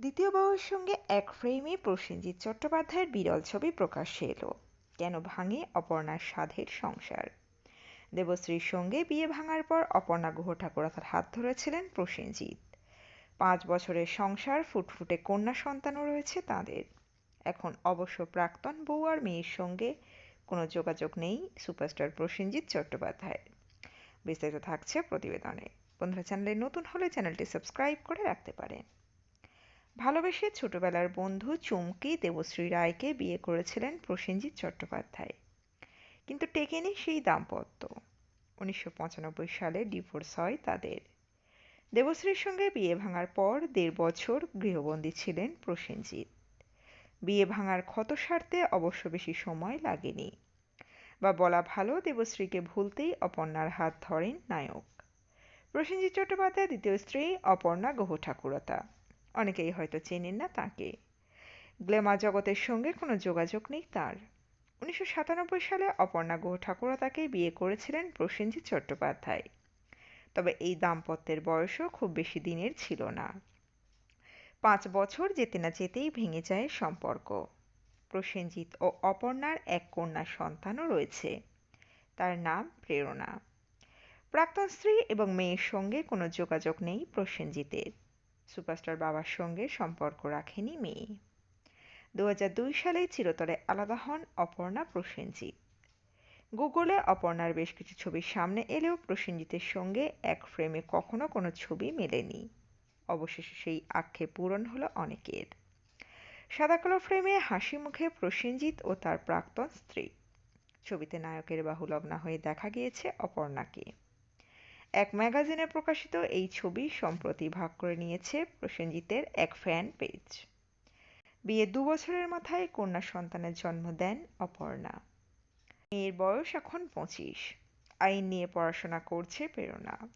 দ্বিতীয় বাহুর সঙ্গে এক ফ্রেমে প্রসেনজিৎ চট্টোপাধ্যায়ের বিরল ছবি প্রকাশ্যে এলো। কেন ভাঙে অপর্ণার সাধের সংসার? দেবশ্রীর সঙ্গে বিয়ে ভাঙার পর অপর্ণা গুহ ঠাকুরতার হাত ধরেছিলেন প্রসেনজিৎ। পাঁচ বছরের সংসার ফুটফুটে কন্যা সন্তানও রয়েছে তাদের। এখন অবশ্য প্রাক্তন বউ আর মেয়ের সঙ্গে কোনো যোগাযোগ নেই সুপারস্টার প্রসেনজিৎ চট্টোপাধ্যায়ের। বিস্তারিত থাকছে প্রতিবেদনে। বন্ধুরা, চ্যানেলে নতুন হলে চ্যানেলটি সাবস্ক্রাইব করে রাখতে পারেন। ভালোবেসে ছোটবেলার বন্ধু চুমকি দেবশ্রী রায়কে বিয়ে করেছিলেন প্রসেনজিৎ চট্টোপাধ্যায়। কিন্তু টেকেনি সেই দাম্পত্য। উনিশশো পঁচানব্বই সালে ডিভোর্স হয় তাদের। দেবশ্রীর সঙ্গে বিয়ে ভাঙার পর দেড় বছর গৃহবন্দী ছিলেন প্রসেনজিৎ। বিয়ে ভাঙার ক্ষত সারতে অবশ্য বেশি সময় লাগেনি বা বলা ভালো দেবশ্রীকে ভুলতেই অপর্ণার হাত ধরেন নায়ক। প্রসেনজিৎ চট্টোপাধ্যায় দ্বিতীয় স্ত্রী অপর্ণা গুহ ঠাকুরতা অনেকেই হয়তো চেনেন না তাকে। গ্লেমা জগতের সঙ্গে কোনো যোগাযোগ নেই তার। উনিশশো সাতানব্বই সালে অপর্ণা গুহ ঠাকুরতাকে বিয়ে করেছিলেন প্রসেনজিৎ চট্টোপাধ্যায়। তবে এই দাম্পত্যের বয়সও খুব বেশি দিনের ছিল না। পাঁচ বছর যেতে না যেতেই ভেঙে যায় সম্পর্ক। প্রসেনজিৎ ও অপর্ণার এক কন্যা সন্তানও রয়েছে। তার নাম প্রেরণা। প্রাক্তন স্ত্রী এবং মেয়ের সঙ্গে কোনো যোগাযোগ নেই প্রসেনজিতের। সুপারস্টার বাবার সঙ্গে সম্পর্ক রাখেনি মেয়ে। দু হাজার দুই সালে চিরতরে আলাদা হন অপর্ণা প্রসেনজিৎ গুগলে অপর্ণার বেশ কিছু ছবির সামনে এলেও প্রসেনজিতের সঙ্গে এক ফ্রেমে কখনো কোনো ছবি মেলেনি। অবশেষে সেই আক্ষেপ পূরণ হলো অনেকের। সাদাকালো ফ্রেমে হাসি মুখে প্রসেনজিৎ ও তার প্রাক্তন স্ত্রী। ছবিতে নায়কের বাহু লগ্না হয়ে দেখা গিয়েছে অপর্ণাকে। এক ম্যাগাজিনে প্রকাশিত এই ছবি সম্প্রতি ভাগ করে নিয়েছে প্রসেনজিতের এক ফ্যান পেজ। বিয়ে দু বছরের মাথায় কন্যা সন্তানের জন্ম দেন অপর্ণা। মেয়ের বয়স এখন পঁচিশ। আইন নিয়ে পড়াশোনা করছে প্রেরণা।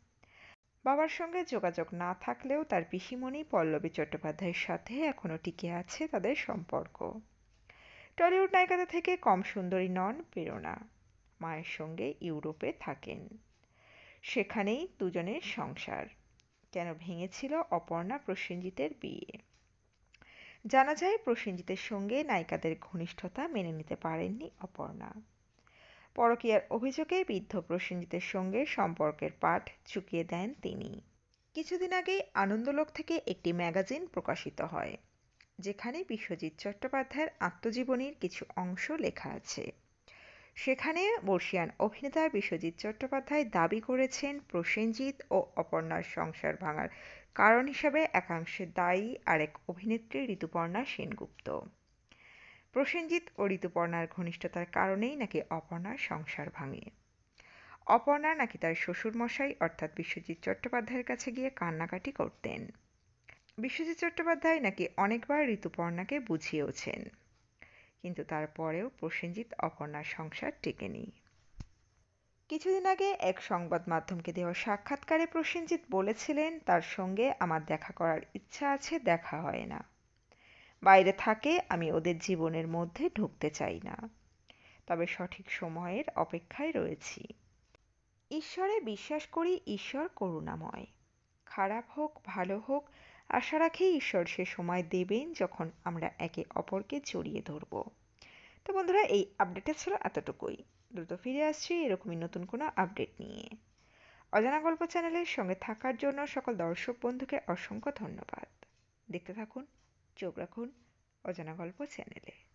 বাবার সঙ্গে যোগাযোগ না থাকলেও তার পিসিমণি পল্লবী চট্টোপাধ্যায়ের সাথে এখনও টিকে আছে তাদের সম্পর্ক। টলিউড নায়িকাদের থেকে কম সুন্দরী নন প্রেরণা। মায়ের সঙ্গে ইউরোপে থাকেন। সেখানেই দুজনের সংসার। কেন ভেঙেছিল অপর্ণা প্রসেনজিতের বিয়ে? জানা যায় প্রসেনজিতের সঙ্গে নায়িকাদের ঘনিষ্ঠতা মেনে নিতে পারেননি অপর্ণা। পরকীয়ার অভিযোগে বৃদ্ধ প্রসেনজিতের সঙ্গে সম্পর্কের পাঠ চুকিয়ে দেন তিনি। কিছুদিন আগেই আনন্দলোক থেকে একটি ম্যাগাজিন প্রকাশিত হয়, যেখানে বিশ্বজিৎ চট্টোপাধ্যায়ের আত্মজীবনীর কিছু অংশ লেখা আছে। সেখানে বর্ষিয়ান অভিনেতা বিশ্বজিৎ চট্টোপাধ্যায় দাবি করেছেন প্রসেনজিৎ ও অপর্ণার সংসার ভাঙার কারণ হিসাবে একাংশে দায়ী আরেক অভিনেত্রী ঋতুপর্ণা সেনগুপ্ত। প্রসেনজিৎ ও ঋতুপর্ণার ঘনিষ্ঠতার কারণেই নাকি অপর্ণার সংসার ভাঙে। অপর্ণা নাকি তার শ্বশুরমশাই অর্থাৎ বিশ্বজিৎ চট্টোপাধ্যায়ের কাছে গিয়ে কান্নাকাটি করতেন। বিশ্বজিৎ চট্টোপাধ্যায় নাকি অনেকবার ঋতুপর্ণাকে বুঝিয়েওছেন। কিন্তু তারপরেও প্রসেনজিৎ অপর্ণার সংসার টেকেনি কিছুদিন আগে এক সংবাদ মাধ্যমকে দেওয়া সাক্ষাৎকারে প্রসেনজিৎ বলেছিলেন, তার সঙ্গে আমার দেখা করার ইচ্ছা আছে, দেখা হয় না। বাইরে থাকে, আমি ওদের জীবনের মধ্যে ঢুকতে চাই না। তবে সঠিক সময়ের অপেক্ষায় রয়েছি। ঈশ্বরে বিশ্বাস করি, ঈশ্বর করুণাময়। খারাপ হোক, ভালো হোক আশা রাখি ঈশ্বর সে সময় দেবেন যখন আমরা একে অপরকে জড়িয়ে ধরব। তো বন্ধুরা, এই আপডেটটা ছিল এতটুকুই। দ্রুত ফিরে আসছি এরকমই নতুন কোনো আপডেট নিয়ে। অজানা গল্প চ্যানেলের সঙ্গে থাকার জন্য সকল দর্শক বন্ধুকে অসংখ্য ধন্যবাদ। দেখতে থাকুন, চোখ রাখুন অজানা গল্প চ্যানেলে